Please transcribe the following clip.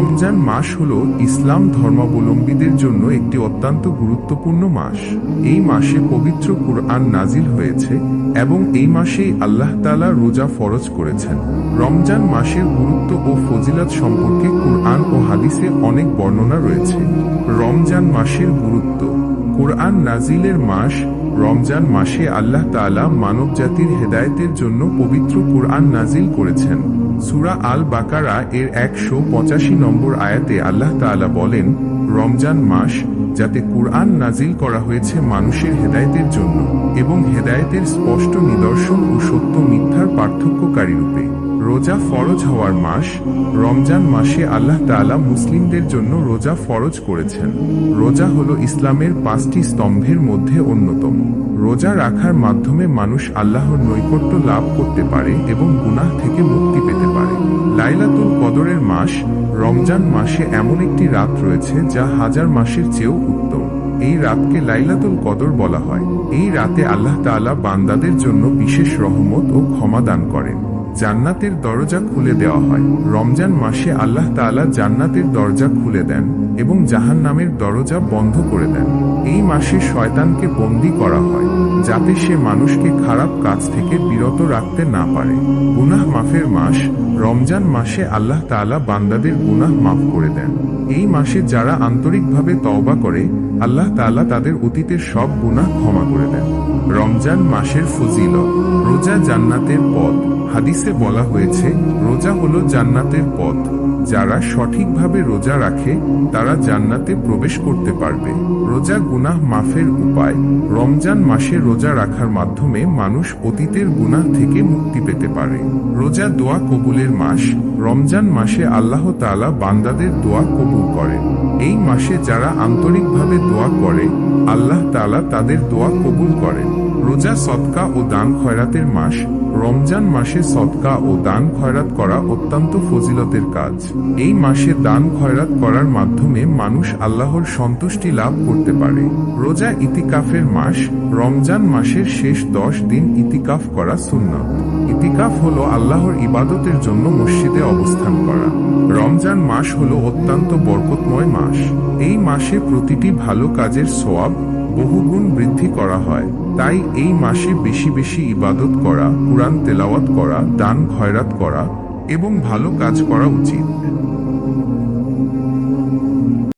রমজান মাস হল ইসলাম ধর্মাবলম্বীদের জন্য একটি অত্যন্ত গুরুত্বপূর্ণ মাস। এই মাসে পবিত্র কুরআন নাজিল হয়েছে এবং এই মাসেই আল্লাহ তালা রোজা ফরজ করেছেন। রমজান মাসের গুরুত্ব ও ফজিলাত সম্পর্কে কুরআন ও হাদিসে অনেক বর্ণনা রয়েছে। রমজান মাসের গুরুত্ব কোরআন নাজিলের মাস, রমজান মাসে আল্লাহ তাআলা মানবজাতির হেদায়েতের জন্য পবিত্র কোরআন নাজিল করেছেন। সুরা আল বাকারা এর একশো পঁচাশি নম্বর আয়াতে আল্লাহ তাআলা বলেন, রমজান মাস যাতে কোরআন নাজিল করা হয়েছে মানুষের হেদায়েতের জন্য এবং হেদায়েতের স্পষ্ট নিদর্শন ও সত্য মিথ্যার পার্থক্যকারী রূপে। রোজা ফরজ হওয়ার মাস, রমজান মাসে আল্লাহ তাআলা মুসলিমদের জন্য রোজা ফরজ করেছেন। রোজা হলো ইসলামের পাঁচটি স্তম্ভের মধ্যে অন্যতম। রোজা রাখার মাধ্যমে মানুষ আল্লাহর নৈকট্য লাভ করতে পারে এবং গুনাহ থেকে মুক্তি পেতে পারে। লাইলাতুল কদরের মাস, রমজান মাসে এমন একটি রাত রয়েছে যা হাজার মাসের চেয়েও উত্তম। এই রাতকে লাইলাতুল কদর বলা হয়। এই রাতে আল্লাহ তাআলা বান্দাদের জন্য বিশেষ রহমত ও ক্ষমা দান করেন। জান্নাতের দরজা খুলে দেওয়া হয়। রমজান মাসে আল্লাহ তাআলা জান্নাতের দরজা খুলে দেন এবং জাহান নামের দরজা বন্ধ করে দেন। এই মাসে শয়তানকে বন্দি করা হয়, যাতে সে মানুষকে খারাপ কাজ থেকে বিরত রাখতে না পারে। গুনাহ মাফের মাস, রমজান মাসে আল্লাহ তাআলা বান্দাদের গুনাহ মাফ করে দেন। এই মাসে যারা আন্তরিকভাবে তওবা করে, আল্লাহ তাআলা তাদের অতীতের সব গুনাহ ক্ষমা করে দেন। রমজান মাসের ফজিলত, রোজা জান্নাতের পথ। হাদিসে বলা হয়েছে, রোজা হলো জান্নাতের পথ। যারা সঠিকভাবে রোজা রাখে, তারা জান্নাতে প্রবেশ করতে পারবে। রোজা গুনাহ মাফের উপায়, রমজান মাসে রোজা রাখার মাধ্যমে মানুষ অতীতের গুনাহ থেকে মুক্তি পেতে পারে। রোজা দোয়া কবুলের মাস, রমজান মাসে আল্লাহ তাআলা বান্দাদের দোয়া কবুল করেন। এই মাসে যারা আন্তরিকভাবে দোয়া করে, আল্লাহ তাআলা তাদের দোয়া কবুল করেন। রোজা সৎকা ও দান খয়রাতের মাস রমজান মাসে সৎকা ও দান খয়রাত করা অত্যন্ত ফজিলতের কাজ। এই মাসে দান খয়রাত করার মাধ্যমে মানুষ আল্লাহর সন্তুষ্টি লাভ করতে পারে। রোজা ইতিকাফের মাস, রমজান মাসের শেষ দশ দিন ইতিকাফ করা সুন্নত। ইতিকাফ হলো আল্লাহর ইবাদতের জন্য মসজিদে অবস্থান করা। রমজান মাস হলো অত্যন্ত বরকতময় মাস। এই মাসে প্রতিটি ভালো কাজের সোয়াব বহুগুণ বৃদ্ধি করা হয়। তাই এই মাসে বেশি বেশি ইবাদত করা, কোরআন তেলাওয়াত করা, দান খয়রাত করা এবং ভালো কাজ করা উচিত।